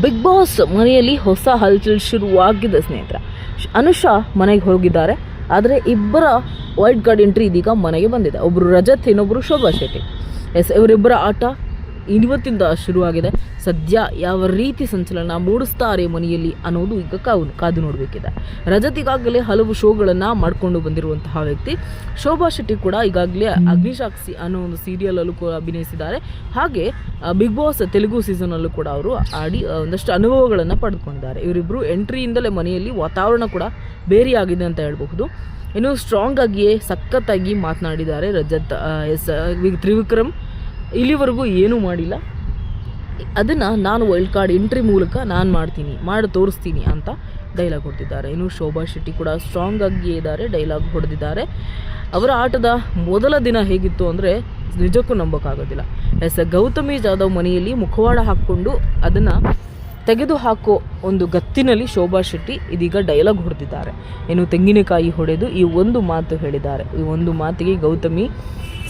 Big boss ಮನೆಯಲ್ಲಿ ಹೊಸ ಹಲ್ಚಲ್ ಶುರುವಾಗಿದೆ, ಸ್ನೇಹಿತರ. ಅನುಷಾ ಮನೆಗೆ ಹೋಗಿದ್ದಾರೆ. ಆದರೆ ಇಬ್ಬರ ವೈಟ್ ಕಾರ್ಡ್ ಎಂಟ್ರಿ ಇದೀಗ ಮನೆಗೆ ಬಂದಿದೆ. ಒಬ್ಬರು ರಜತ್ ಇನ್ನೊಬ್ಬರು ಶೋಭಾ ಶೆಟ್ಟಿ. ಎಸ್, ಇವರಿಬ್ಬರ ಆಟ ಇವತ್ತಿಂದ ಶುರುವಾಗಿದೆ. ಸದ್ಯ ಯಾವ ರೀತಿ ಸಂಚಲನ ಮೂಡಿಸ್ತಾರೆ ಮನೆಯಲ್ಲಿ ಅನ್ನೋದು ಈಗ ಕಾವು ಕಾದು ನೋಡಬೇಕಿದೆ. ರಜತಿಗಾಗಲೇ ಹಲವು ಶೋಗಳನ್ನು ಮಾಡಿಕೊಂಡು ಬಂದಿರುವಂತಹ ವ್ಯಕ್ತಿ. ಶೋಭಾ ಶೆಟ್ಟಿ ಕೂಡ ಈಗಾಗಲೇ ಅಗ್ನಿಸಾಕ್ಷಿ ಅನ್ನೋ ಒಂದು ಸೀರಿಯಲಲ್ಲೂ ಕೂಡ ಅಭಿನಯಿಸಿದ್ದಾರೆ. ಹಾಗೆ ಬಿಗ್ ಬಾಸ್ ತೆಲುಗು ಸೀಸನಲ್ಲೂ ಕೂಡ ಅವರು ಆಡಿ ಒಂದಷ್ಟು ಅನುಭವಗಳನ್ನು ಪಡೆದುಕೊಂಡಿದ್ದಾರೆ ಇವರಿಬ್ಬರು ಎಂಟ್ರಿಯಿಂದಲೇ ಮನೆಯಲ್ಲಿ ವಾತಾವರಣ ಕೂಡ ಬೇರೆಯಾಗಿದೆ ಅಂತ ಹೇಳಬಹುದು. ಇನ್ನು ಸ್ಟ್ರಾಂಗ್ ಆಗಿಯೇ ಸಖತ್ತಾಗಿ ಮಾತನಾಡಿದ್ದಾರೆ ರಜತ್ ಎಸ್ ತ್ರಿವಿಕ್ರಮ್. ಇಲ್ಲಿವರೆಗೂ ಏನೂ ಮಾಡಿಲ್ಲ. ಅದನ್ನು ನಾನು ವೈಲ್ಡ್ ಕಾರ್ಡ್ ಎಂಟ್ರಿ ಮೂಲಕ ನಾನು ಮಾಡ್ತೀನಿ, ಮಾಡಿ, ತೋರಿಸ್ತೀನಿ ಅಂತ ಡೈಲಾಗ್ ಹೊಡೆದಿದ್ದಾರೆ. ಇನ್ನು ಶೋಭಾ ಶೆಟ್ಟಿ ಕೂಡ ಸ್ಟ್ರಾಂಗ್ ಆಗಿಯೇ ಇದ್ದಾರೆ ಡೈಲಾಗ್ ಹೊಡೆದಿದ್ದಾರೆ. ಅವರ ಆಟದ ಮೊದಲ ದಿನ ಹೇಗಿತ್ತು ಅಂದರೆ ನಿಜಕ್ಕೂ ನಂಬೋಕ್ಕಾಗೋದಿಲ್ಲ. ಎಸ್ ಗೌತಮಿ ಜಾಧವ್ ಮನೆಯಲ್ಲಿ ಮುಖವಾಡ ಹಾಕ್ಕೊಂಡು ಅದನ್ನು ತೆಗೆದು ಹಾಕೋ ಒಂದು ಗತ್ತಿನಲ್ಲಿ ಶೋಭಾ ಶೆಟ್ಟಿ ಇದೀಗ ಡೈಲಾಗ್ ಹೊಡೆದಿದ್ದಾರೆ. ಏನು ತೆಂಗಿನಕಾಯಿ ಹೊಡೆದು ಈ ಒಂದು ಮಾತು ಹೇಳಿದ್ದಾರೆ. ಈ ಒಂದು ಮಾತಿಗೆ ಗೌತಮಿ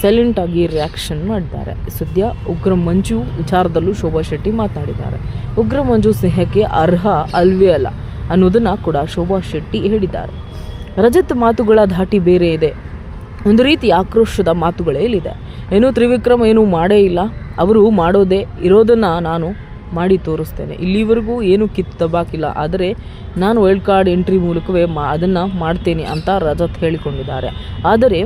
ಸೈಲೆಂಟ್ ಆಗಿ ರಿಯಾಕ್ಷನ್ ಮಾಡಿದ್ದಾರೆ ಸದ್ಯ, ಉಗ್ರ ಮಂಜು ವಿಚಾರದಲ್ಲೂ ಶೋಭಾ ಶೆಟ್ಟಿ ಮಾತನಾಡಿದ್ದಾರೆ ಉಗ್ರ ಮಂಜು ಸ್ನೇಹಕ್ಕೆ ಅರ್ಹ ಅಲ್ವೇ ಅಲ್ಲ ಅನ್ನೋದನ್ನು ಕೂಡ ಶೋಭಾ ಶೆಟ್ಟಿ ಹೇಳಿದ್ದಾರೆ. ರಜತ್ ಮಾತುಗಳ ಧಾಟಿ ಬೇರೆ ಇದೆ. ಒಂದು ರೀತಿ ಆಕ್ರೋಶದ ಮಾತುಗಳೇ ಇಲ್ಲಿದೆ. ಏನು ತ್ರಿವಿಕ್ರಮ್ ಏನೂ ಮಾಡೇ ಇಲ್ಲ. ಅವರು ಮಾಡೋದೇ ಇರೋದನ್ನು ನಾನು ಮಾಡಿ ತೋರಿಸ್ತೇನೆ. ಇಲ್ಲಿವರೆಗೂ ಏನು ಕಿತ್ತು ತಬಾಕಿಲ್ಲ ಆದರೆ ನಾನು ವೈಲ್ಡ್ ಕಾರ್ಡ್ ಎಂಟ್ರಿ ಮೂಲಕವೇ ಮಾ ಅದನ್ನು ಮಾಡ್ತೇನೆ ಅಂತ ರಜತ್ ಹೇಳಿಕೊಂಡಿದ್ದಾರೆ. ಆದರೆ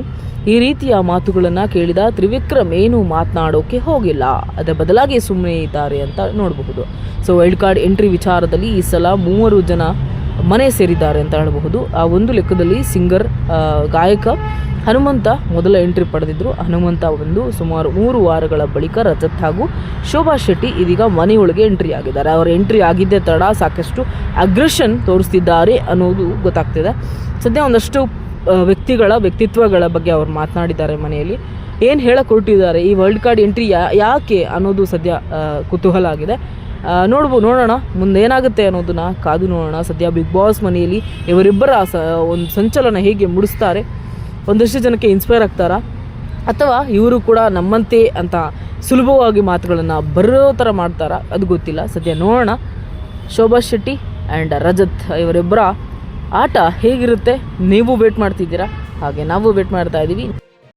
ಈ ರೀತಿಯ ಮಾತುಗಳನ್ನು ಕೇಳಿದ ತ್ರಿವಿಕ್ರಮ್ ಏನು ಮಾತನಾಡೋಕೆ ಹೋಗಿಲ್ಲ. ಅದರ ಬದಲಾಗಿ ಸುಮ್ಮನೆ ಇದ್ದಾರೆ ಅಂತ ನೋಡಬಹುದು. ಸೊ ವೈಲ್ಡ್ ಕಾರ್ಡ್ ಎಂಟ್ರಿ ವಿಚಾರದಲ್ಲಿ ಈ ಸಲ ಮೂವರು ಜನ ಮನೆ ಸೇರಿದ್ದಾರೆ ಅಂತ ಹೇಳಬಹುದು. ಆ ಒಂದು ಲೆಕ್ಕದಲ್ಲಿ ಸಿಂಗರ್ ಗಾಯಕ ಹನುಮಂತ ಮೊದಲ ಎಂಟ್ರಿ ಪಡೆದಿದ್ದರು ಹನುಮಂತ ಒಂದು ಸುಮಾರು ಮೂರು ವಾರಗಳ ಬಳಿಕ ರಜತ್ ಹಾಗೂ ಶೋಭಾ ಶೆಟ್ಟಿ ಇದೀಗ ಮನೆಯೊಳಗೆ ಎಂಟ್ರಿ ಆಗಿದ್ದಾರೆ. ಅವರ ಎಂಟ್ರಿ ಆಗಿದ್ದೇ ತಡ, ಸಾಕಷ್ಟು ಅಗ್ರೆಷನ್ ತೋರಿಸ್ತಿದ್ದಾರೆ ಅನ್ನೋದು ಗೊತ್ತಾಗ್ತಿದೆ. ಸದ್ಯ ಒಂದಷ್ಟು ವ್ಯಕ್ತಿಗಳ, ವ್ಯಕ್ತಿತ್ವಗಳ ಬಗ್ಗೆ ಅವರು ಮಾತನಾಡಿದ್ದಾರೆ ಮನೆಯಲ್ಲಿ. ಏನು ಹೇಳಕ್ಕೆ ಹೊರಟಿದ್ದಾರೆ ಈ ವರ್ಲ್ಡ್ ಕಾರ್ಡ್ ಎಂಟ್ರಿ ಯಾಕೆ ಅನ್ನೋದು ಸದ್ಯ ಕುತೂಹಲ ಆಗಿದೆ. ನೋಡ್ಬೋದು ನೋಡೋಣ. ಮುಂದೆ ಏನಾಗುತ್ತೆ ಅನ್ನೋದನ್ನು ಕಾದು ನೋಡೋಣ. ಸದ್ಯ ಬಿಗ್ ಬಾಸ್ ಮನೆಯಲ್ಲಿ ಇವರಿಬ್ಬರ ಸ ಒಂದು ಸಂಚಲನ ಹೇಗೆ ಮುಡಿಸ್ತಾರೆ, ಒಂದಷ್ಟು ಜನಕ್ಕೆ ಇನ್ಸ್ಪೈರ್ ಆಗ್ತಾರಾ? ಅಥವಾ ಇವರು ಕೂಡ ನಮ್ಮಂತೆ ಅಂತ ಸುಲಭವಾಗಿ ಮಾತುಗಳನ್ನು ಬರೋ ಥರ ಮಾಡ್ತಾರಾ? ಅದು ಗೊತ್ತಿಲ್ಲ. ಸದ್ಯ ನೋಡೋಣ. ಶೋಭಾ ಶೆಟ್ಟಿ ಆ್ಯಂಡ್ ರಜತ್ ಇವರಿಬ್ಬರ ಆಟ ಹೇಗಿರುತ್ತೆ? ನೀವು ವೇಟ್ ಮಾಡ್ತಿದ್ದೀರಾ? ಹಾಗೆ ನಾವು ವೇಟ್ ಮಾಡ್ತಾ ಇದ್ದೀವಿ.